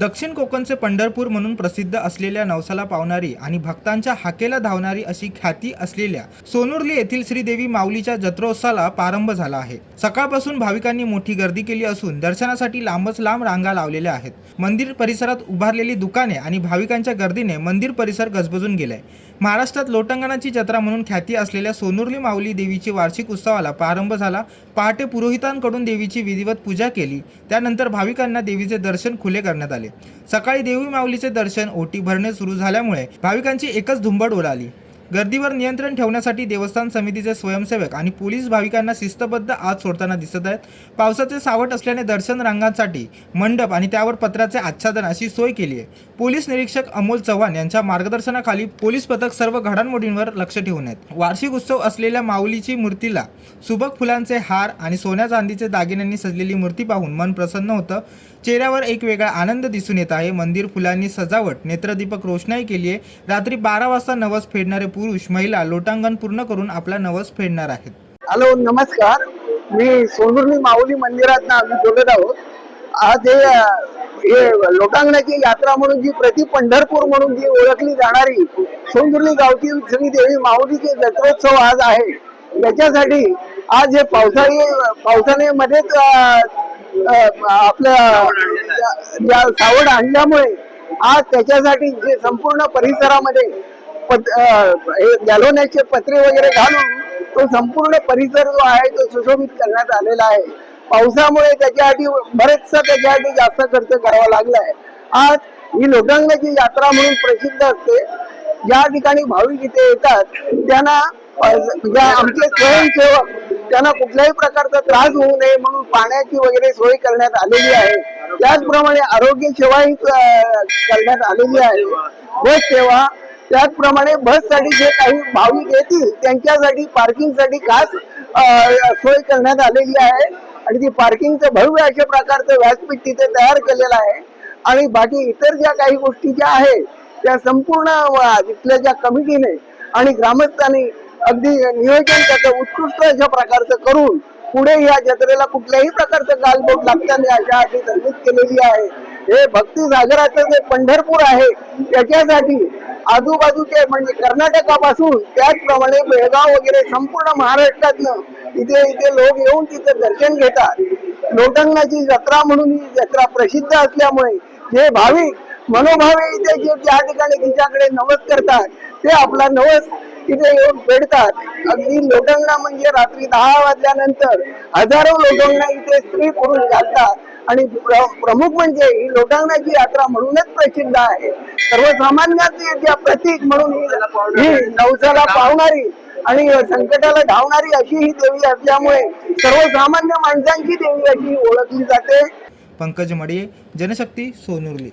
दक्षिण कोकणचे पंढरपूर म्हणून प्रसिद्ध असलेल्या नवसाला पावणारी आणि भक्तांच्या हाकेला धावणारी अशी ख्याती असलेल्या सोनुर्ली येथील श्रीदेवी माऊलीच्या जत्रोत्सवाला प्रारंभ झाला आहे. सकाळपासून भाविकांनी मोठी गर्दी केली असून दर्शनासाठी लांबच लांब रांगा लावलेल्या आहेत. मंदिर परिसरात उभारलेली दुकाने आणि भाविकांच्या गर्दीने मंदिर परिसर गजबजून गेलाय. महाराष्ट्रात लोटंगणाची जत्रा म्हणून ख्याती असलेल्या सोनुर्ली माऊली देवीची वार्षिक उत्सवाला प्रारंभ झाला. पहाटे पुरोहितांकडून देवीची विधिवत पूजा केली. त्यानंतर भाविकांना देवीचे दर्शन खुले करण्यात आले. सकाळी देवी माऊलीचे दर्शन ओटी भरणे सुरू झाल्यामुळे भाविकांची एकच धुंबड उडाली गर्दीवर नियंत्रण ठेवण्यासाठी देवस्थान समितीचे स्वयंसेवक आणि पोलीस भाविकांना शिस्तबद्ध आत सोडताना दिसत आहेत. पावसाचे सावट असल्याने दर्शन रांगांसाठी मंडप आणि त्यावर पत्राचे आच्छादन अशी सोय केली आहे. पोलीस निरीक्षक अमोल चव्हाण यांच्या मार्गदर्शनाखाली पोलीस पथक सर्व घडामोडींवर लक्ष ठेवून आहेत. वार्षिक उत्सव असलेल्या माऊलीची मूर्तीला सुबक फुलांचे हार आणि सोन्या चांदीचे दागिन्यांनी सजलेली मूर्ती पाहून मन प्रसन्न होतं. चेहऱ्यावर एक वेगळा आनंद दिसून येत आहे. मंदिर फुलांनी सजावट नेत्रदीपक रोषणाई केली आहे. रात्री बारा वाजता नवस फेडणारे पुरुष महिला लोटांगण पूर्ण करून आपला नवस फेडणार आहेत. हॅलो नमस्कार. मी सोनुर्ली माऊली मंदिरात आम्ही बोलत आहोत. आज हे हे लोटांगणाची यात्रा म्हणून जी प्रति पंढरपूर म्हणून जी ओळखली जाणारी सोनुर्ली गावची श्री देवी माऊलीचे जत्रोत्सव आज आहे. याच्यासाठी आज हे पावसाळी पावसाने मध्येच आपल्या या सावड आणल्यामुळे आज त्याच्यासाठी जे संपूर्ण परिसरामध्ये पत- हे पत्रे वगैरे घालून तो संपूर्ण परिसर जो आहे तो सुशोभित करण्यात आलेला आहे. पावसामुळे त्याच्यासाठी बरेचसा त्याच्यासाठी जास्त खर्च करावा लागलाय. आज ही लोटांगणाची यात्रा म्हणून प्रसिद्ध असते ज्या ठिकाणी भाविक इथे येतात त्यांना म्हणजे आमचे स्वयंसेवक त्यांना कुठल्याही प्रकारचा त्रास होऊ नये म्हणून पाण्याची वगैरे सोय करण्यात आलेली आहे. त्याचप्रमाणे आरोग्य सेवाही करण्यात आलेली आहे. बस सेवा त्याचप्रमाणे बससाठी जे काही भाविक येतील त्यांच्यासाठी पार्किंगसाठी खास सोय करण्यात आलेली आहे. आणि ती पार्किंगचं भव्य अशा प्रकारचं व्यासपीठ तिथे तयार केलेलं आहे. आणि बाकी इतर ज्या काही गोष्टी ज्या आहेत त्या संपूर्ण तिथल्या ज्या कमिटीने आणि ग्रामस्थांनी अगदी नियोजन त्याचं उत्कृष्ट अशा प्रकारचं करून पुढे या जत्रेला कुठल्याही प्रकारचं गालबोट लागता नाही अशा अटी तरतूद केलेली आहे. हे भक्ती सागराचं जे पंढरपूर आहे त्याच्यासाठी आजूबाजूचे म्हणजे कर्नाटकापासून त्याचप्रमाणे बेळगाव वगैरे संपूर्ण महाराष्ट्रातनं इथे इथे लोक येऊन तिथे दर्शन घेतात. लोटंगणाची जत्रा म्हणून ही जत्रा प्रसिद्ध असल्यामुळे जे भाविक मनोभावे इथे जे त्या ठिकाणी तिच्याकडे नवस करतात ते आपला नवस इथे येऊन फेडतात. अगदी लोटंगणा म्हणजे रात्री दहा वाजल्यानंतर हजारो लोटंगणा इथे स्त्री पुरुष घालतात आणि प्रमुख म्हणजे ही लोटांगणाची यात्रा म्हणूनच प्रसिद्ध आहे. सर्वसामान्याची प्रतीक म्हणून ही ही नवसाला पावणारी आणि संकटाला धावणारी अशी ही देवी असल्यामुळे सर्वसामान्य माणसांची देवी अशी ओळखली जाते. पंकज मडिये जनशक्ती सोनुर्ली.